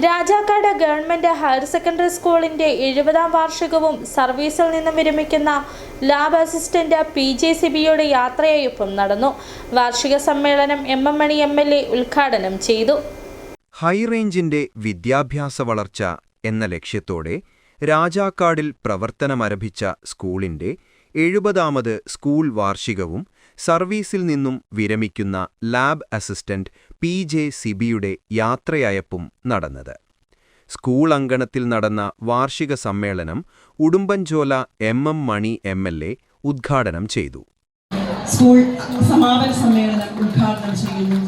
Rajakkad government higher secondary സ്കൂളിന്റെ എഴുപതാം വാർഷികവും സർവീസിൽ നിന്നും വിരമിക്കുന്ന ലാബ് അസിസ്റ്റന്റ് പി ജെ സിബിയുടെ യാത്രയൊപ്പം നടന്നു. വാർഷിക സമ്മേളനം M M Mani M L A ഉദ്ഘാടനം ചെയ്തു. ഹൈറേഞ്ചിന്റെ വിദ്യാഭ്യാസ വളർച്ച എന്ന ലക്ഷ്യത്തോടെ രാജാക്കാടിൽ പ്രവർത്തനമരഭിച്ച സ്കൂളിന്റെ എഴുപതാമത് സ്കൂൾ വാർഷികവും സർവീസിൽ നിന്നും വിരമിക്കുന്ന ലാബ് അസിസ്റ്റന്റ് പി ജെ സിബിയുടെ യാത്രയയപ്പും നടന്നത്. സ്കൂൾ അങ്കണത്തിൽ നടന്ന വാർഷിക സമ്മേളനം Udumbanchola M M Mani M L A ഉദ്ഘാടനം ചെയ്തു. സ്കൂൾ സമാപന സമ്മേളനം ഉദ്ഘാടനം ചെയ്യുന്നു.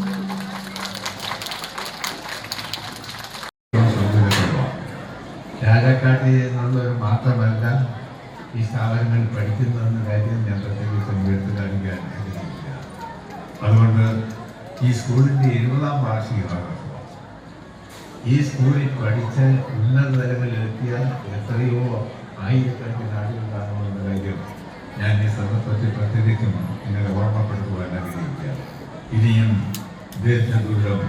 രാജാക്കാട്ടിൽ മാത്രമല്ല ഈ സ്ഥാപനങ്ങൾ പഠിക്കുന്നതെന്ന കാര്യം ഞാൻ പ്രത്യേകിച്ച് ആഗ്രഹിക്കുകയാണ് അതുകൊണ്ട് ഈ സ്കൂളിന്റെ എഴുപതാം വാർഷികമാണ്. ഈ സ്കൂളിൽ പഠിച്ച് ഉന്നത തലങ്ങളിലെത്തിയ എത്രയോ ആയിരക്കണക്കിന് ആളുകൾ കാണുമെന്ന കാര്യം ഞാൻ ഈ സന്ദർഭത്തിൽ പ്രത്യേകിച്ചും നിങ്ങളെ ഓർമ്മപ്പെടുത്തുവാൻ ആഗ്രഹിക്കുകയാണ്. ഇനിയും ദീർഘദൂരം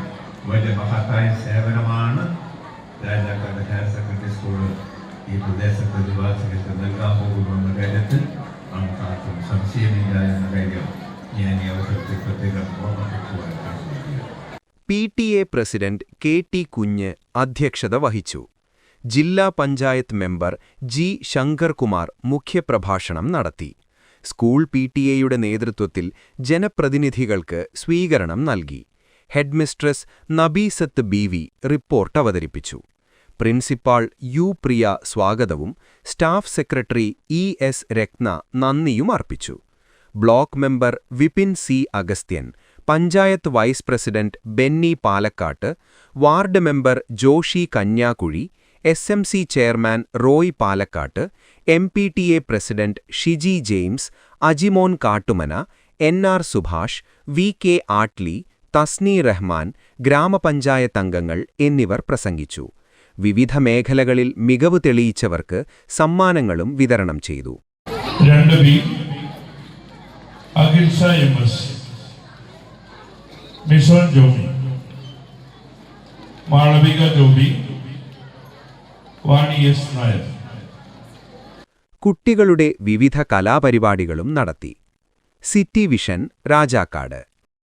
വലിയ മഹത്തായ സേവനമാണ് രാജാക്കാട് ഹയർ സെക്കൻഡറി സ്കൂൾ ഈ പ്രദേശത്തെ നിവാസികൾക്ക് നൽകാൻ പോകുമെന്ന കാര്യത്തിൽ P T A president K T Kunju അധ്യക്ഷത വഹിച്ചു. ജില്ലാ പഞ്ചായത്ത് മെമ്പർ ജി ശങ്കർകുമാർ മുഖ്യപ്രഭാഷണം നടത്തി. സ്കൂൾ പി ടി എയുടെ നേതൃത്വത്തിൽ ജനപ്രതിനിധികൾക്ക് സ്വീകരണം നൽകി. Headmistress Nabeesath B V report അവതരിപ്പിച്ചു. പ്രിൻസിപ്പാൾ യു പ്രിയ സ്വാഗതവും staff secretary E S Ratna നന്ദിയും അർപ്പിച്ചു. Block member Vipin C Agasthyan panchayat vice president Benny Palakkatt ward member Joshi Kanyakuzhi S M C chairman Roy Palakkatt M P T A president Shiji James Ajimon Kattumana N R Subhash V K Attli Tasni Rahman ഗ്രാമപഞ്ചായത്ത് അംഗങ്ങൾ എന്നിവർ പ്രസംഗിച്ചു. വിവിധ മേഖലകളിൽ മികവ് തെളിയിച്ചവർക്ക് സമ്മാനങ്ങളും വിതരണം ചെയ്തു. രണ്ട് B Akhilsha M S Mishon Joby Malavika Joby Vani S Nair കുട്ടികളുടെ വിവിധ കലാപരിപാടികളും നടത്തി. City vision Rajakkad.